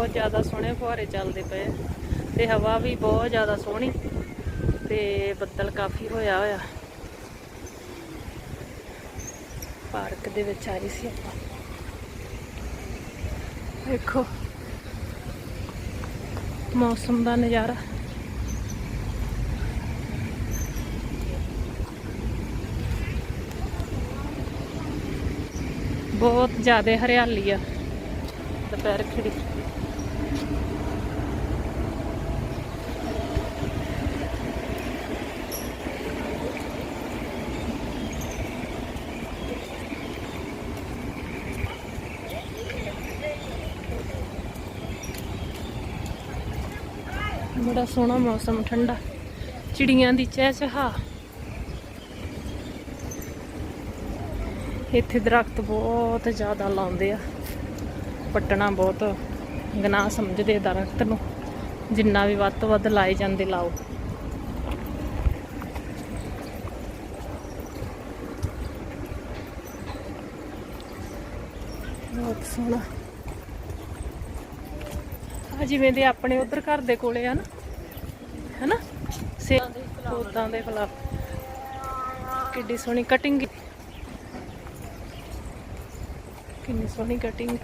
ਬਹੁਤ ਜ਼ਿਆਦਾ ਸੋਹਣੇ ਫੁਹਾਰੇ ਚੱਲਦੇ ਪਏ ਤੇ ਹਵਾ ਵੀ ਬਹੁਤ ਜ਼ਿਆਦਾ ਸੋਹਣੀ ਤੇ ਬੱਦਲ ਕਾਫੀ ਹੋਇਆ ਹੋਇਆ। ਪਾਰਕ ਦੇ ਵਿੱਚ ਆ ਰਹੀ ਸੀ ਆਪਾਂ। ਦੇਖੋ, ਮੌਸਮ ਦਾ ਨਜ਼ਾਰਾ। ਬਹੁਤ ਜ਼ਿਆਦਾ ਹਰਿਆਲੀ ਆ। ਦੁਪਹਿਰ ਖਿੜੀ। ਬੜਾ ਸੋਹਣਾ ਮੌਸਮ, ਠੰਡਾ। ਚਿੜੀਆਂ ਦੀ ਚਹਿਚਹਾ ਇੱਥੇ ਦਰਖਤ ਬਹੁਤ ਜ਼ਿਆਦਾ ਲਾਉਂਦੇ ਆ। ਪੱਟਣਾ ਬਹੁਤ ਗਨਾਹ ਸਮਝਦੇ ਆ ਦਰਖਤ ਨੂੰ। ਜਿੰਨਾ ਵੀ ਵੱਧ ਤੋਂ ਵੱਧ ਲਾਏ ਜਾਂਦੇ, ਲਾਓ। ਬਹੁਤ ਸੋਹਣਾ। ਜਿਵੇਂ ਦੇ ਆਪਣੇ ਉਧਰ ਘਰ ਦੇ ਕੋਲੇ ਆ ਨਾ, ਹੈਨਾ? ਸੇ ਉਦਾਂ ਦੇ ਖਿਲਾਫ ਕਿੱਡੀ ਸੋਹਣੀ ਕਟਿੰਗ ਕਿੰਨੀ ਸੋਹਣੀ ਕਟਿੰਗ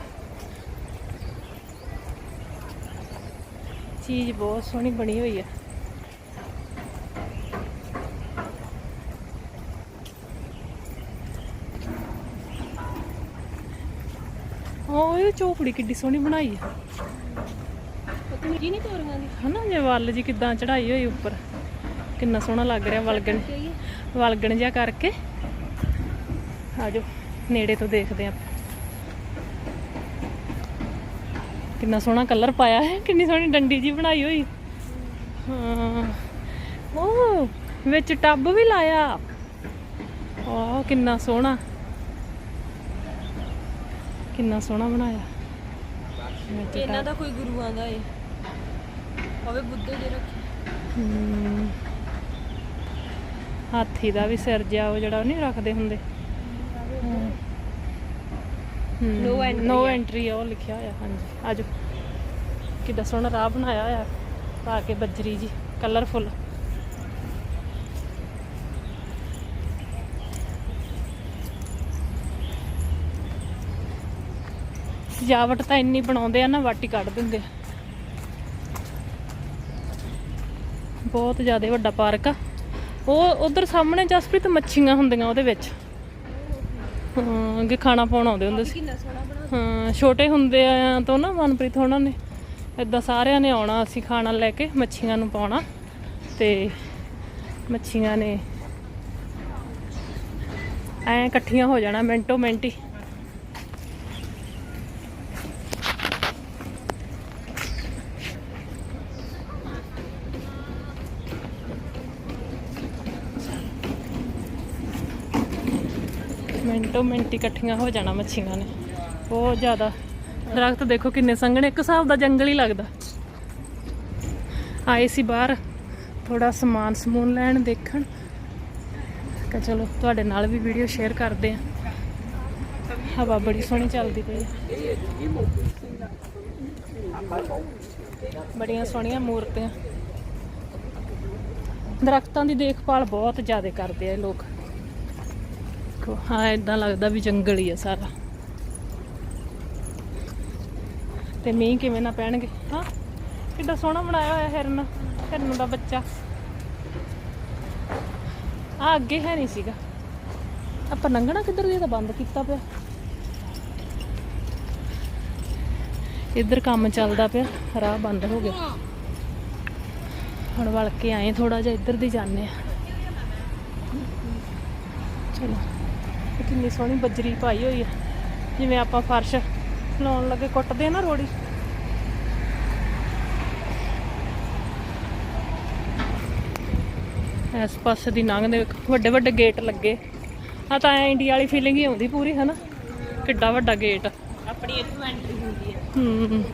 ਚੀਜ਼ ਬਹੁਤ ਸੋਹਣੀ ਬਣੀ ਹੋਈ ਹੈ ਉਹ ਇਹ ਚੋਪੜੀ ਕਿੱਡੀ ਸੋਹਣੀ ਬਣਾਈ ਹੈ ਜੀ ਨਹੀਂ ਤੋਰੀਆਂ ਦੀ। ਹਨਾ ਜੇ ਵੱਲ ਜੀ ਕਿਦਾਂ ਚੜਾਈ ਹੋਈ ਉੱਪਰ। ਕਿੰਨਾ ਸੋਹਣਾ ਲੱਗ ਰਿਹਾ ਵਲਗਣ। ਵਲਗਣ ਜਿਹਾ ਕਰਕੇ। ਆਜੋ ਨੇੜੇ ਤੋਂ ਦੇਖਦੇ ਆਂ ਕਿੰਨਾ ਸੋਹਣਾ ਕਲਰ ਪਾਇਆ ਹੈ ਕਿੰਨੀ ਸੋਹਣੀ ਡੰਡੀ ਜੀ ਬਣਾਈ ਹੋਈ। ਹਾਂ। ਉਹ ਵਿੱਚ ਟੱਬ ਵੀ ਲਾਇਆ। ਆਹ ਕਿੰਨਾ ਸੋਹਣਾ। ਕਿੰਨਾ ਸੋਹਣਾ ਬਣਾਇਆ। ਇਹਨਾਂ ਦਾ ਕੋਈ ਗੁਰੂ ਆਂਦਾ ਏ। ਹੋਵੇ ਬੁੱਧੇ ਦੇ ਰੱਖੇ। ਹਾਥੀ ਦਾ ਵੀ ਸਿਰ ਜਿਹਾ ਉਹ ਜਿਹੜਾ ਉਹ ਨਹੀਂ ਰੱਖਦੇ ਹੁੰਦੇ। ਨੋ। ਐਂਟਰੀ ਉਹ ਲਿਖਿਆ ਹੋਇਆ ਹਾਂਜੀ। ਆਜੋ। ਕਿੱਡਾ ਸੋਹਣਾ ਰਾਹ ਬਣਾਇਆ ਹੋਇਆ। ਪਾ ਕੇ ਬੱਜਰੀ ਜੀ ਕਲਰਫੁਲ ਸਜਾਵਟ ਤਾਂ ਇੰਨੀ ਬਣਾਉਂਦੇ ਆ ਨਾ ਵਾਟੀ ਕੱਢ ਦਿੰਦੇ ਆ। ਬਹੁਤ ਜ਼ਿਆਦਾ ਵੱਡਾ ਪਾਰਕ ਆ। ਉਹ ਉਧਰ ਸਾਹਮਣੇ ਜਸਪ੍ਰੀਤ ਮੱਛੀਆਂ ਹੁੰਦੀਆਂ ਉਹਦੇ ਵਿੱਚ। ਹਾਂ, ਅੱਗੇ ਖਾਣਾ ਪਾਉਣ ਆਉਂਦੇ ਹੁੰਦੇ ਸੀ। ਹਾਂ, ਛੋਟੇ ਹੁੰਦੇ ਆ ਤੋਂ ਨਾ ਮਨਪ੍ਰੀਤ ਉਹਨਾਂ ਨੇ। ਇਦਾਂ ਸਾਰਿਆਂ ਨੇ ਆਉਣਾ, ਅਸੀਂ ਖਾਣਾ ਲੈ ਕੇ ਮੱਛੀਆਂ ਨੂੰ ਪਾਉਣਾ। ਤੇ ਮੱਛੀਆਂ ਨੇ ਐ ਇਕੱਠੀਆਂ ਹੋ ਜਾਣਾ ਮਿੰਟੋ ਮਿੰਟ ਹੀ। ਮਿੰਟੋ ਮਿੰਟ ਇਕੱਠੀਆਂ ਹੋ ਜਾਣਾ ਮੱਛੀਆਂ ਨੇ। ਬਹੁਤ ਜ਼ਿਆਦਾ। ਦਰਖਤ ਦੇਖੋ ਕਿੰਨੇ ਸੰਘਣੇ, ਇੱਕ ਹਿਸਾਬ ਦਾ ਜੰਗਲ ਹੀ ਲੱਗਦਾ। ਆਏ ਸੀ ਬਾਹਰ ਥੋੜਾ ਸਮਾਨ ਸਮੂਨ ਲੈਣ ਦੇਖਣ। ਕਿ ਚਲੋ, ਤੁਹਾਡੇ ਨਾਲ ਵੀ ਵੀਡੀਓ ਸ਼ੇਅਰ ਕਰਦੇ ਆ ਹਵਾ ਬੜੀ ਸੋਹਣੀ ਚੱਲਦੀ ਪਈ ਹੈ। ਬੜੀਆਂ ਸੋਹਣੀਆਂ ਮੂਰਤੀਆਂ। ਦਰਖਤਾਂ ਦੀ ਦੇਖਭਾਲ ਬਹੁਤ ਜ਼ਿਆਦਾ ਕਰਦੇ ਆ ਲੋਕ। ਦੇਖੋ, ਹਾਂ ਇਦਾਂ ਲੱਗਦਾ ਵੀ ਜੰਗਲ ਹੀ ਆ ਸਾਰਾ। ਤੇ ਮੀਂਹ ਕਿਵੇਂ ਨਾ ਪੈਣਗੇ, ਹਾਂ? ਕਿੱਡਾ ਸੋਹਣਾ ਬਣਾਇਆ ਹੋਇਆ ਹਿਰਨ ਹਿਰਨ ਦਾ ਬੱਚਾ। ਆ ਅੱਗੇ ਹੈ ਨਹੀਂ ਸੀਗਾ। ਆਪਾਂ ਲੰਘਣਾ ਕਿੱਧਰ ਦੀ ਤਾਂ ਬੰਦ ਕੀਤਾ ਪਿਆ। ਇੱਧਰ ਕੰਮ ਚੱਲਦਾ ਪਿਆ, ਰਾਹ ਬੰਦ ਹੋ ਗਿਆ। ਹੁਣ ਵਲ ਕੇ ਆਏ ਥੋੜਾ ਜਿਹਾ, ਇੱਧਰ ਦੀ ਜਾਂਦੇ ਆ। ਚਲੋ। ਕਿੰਨੀ ਸੋਹਣੀ ਬੱਜਰੀ ਪਾਈ ਹੋਈ ਆ। ਜਿਵੇਂ ਆਪਾਂ ਫਰਸ਼ ਲਾਉਣ ਲੱਗੇ ਕੁੱਟਦੇ ਆ ਨਾ ਰੋੜੀ। ਇਸ ਪਾਸੇ ਦੀ ਲੰਘਦੇ ਵੇਖੋ, ਵੱਡੇ ਵੱਡੇ ਗੇਟ ਲੱਗੇ। ਆ ਤਾਂ ਐਂ ਇੰਡੀਆ ਵਾਲੀ ਫੀਲਿੰਗ ਹੀ ਆਉਂਦੀ ਪੂਰੀ ਹਨਾ? ਕਿੱਡਾ ਵੱਡਾ ਗੇਟ। ਆਪਣੀ ਇੱਥੋਂ ਐਂਟਰੀ ਹੁੰਦੀ ਹੈ। ਹੂੰ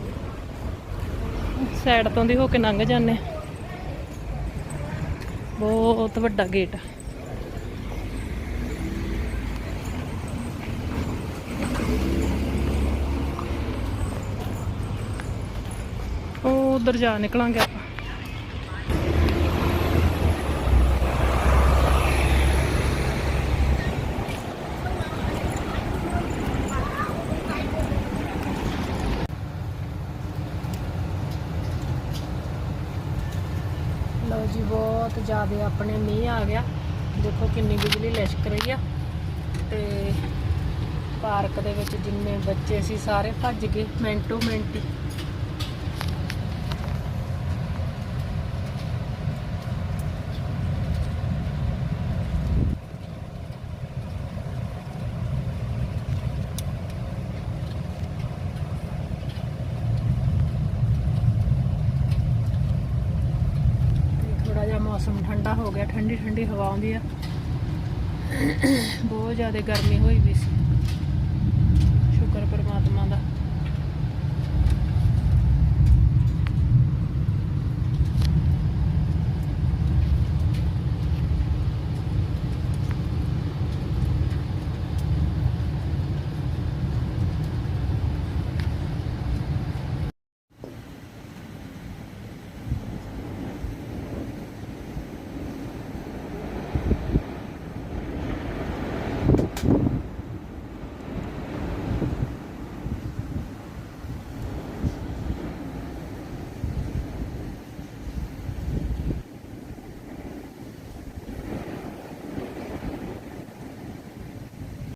ਸਾਈਡ ਤੋਂ ਦੀ ਹੋ ਕੇ ਲੰਘ ਜਾਂਦੇ। ਬਹੁਤ ਵੱਡਾ ਗੇਟ ਆ। ਉਧਰ ਜਾ ਨਿਕਲਾਂਗੇ ਆਪਾਂ। ਲਓ ਜੀ, ਬਹੁਤ ਜ਼ਿਆਦਾ ਆਪਣੇ ਮੀਂਹ ਆ ਗਿਆ। ਦੇਖੋ ਕਿੰਨੀ ਬਿਜਲੀ ਲਿਸ਼ਕ ਰਹੀ ਆ। ਤੇ ਪਾਰਕ ਦੇ ਵਿੱਚ ਜਿੰਨੇ ਬੱਚੇ ਸੀ, ਸਾਰੇ ਭੱਜ ਗਏ ਮਿੰਟੋ ਮਿੰਟ ਹੀ ਥੋੜਾ ਜਿਹਾ ਮੌਸਮ ਠੰਡਾ ਹੋ ਗਿਆ, ਠੰਡੀ ਠੰਡੀ ਹਵਾ ਆਉਂਦੀ ਆ। ਬਹੁਤ ਜ਼ਿਆਦਾ ਗਰਮੀ ਹੋਈ ਵੀ ਸੀ। ਸ਼ੁਕਰ ਪਰਮਾਤਮਾ ਦਾ।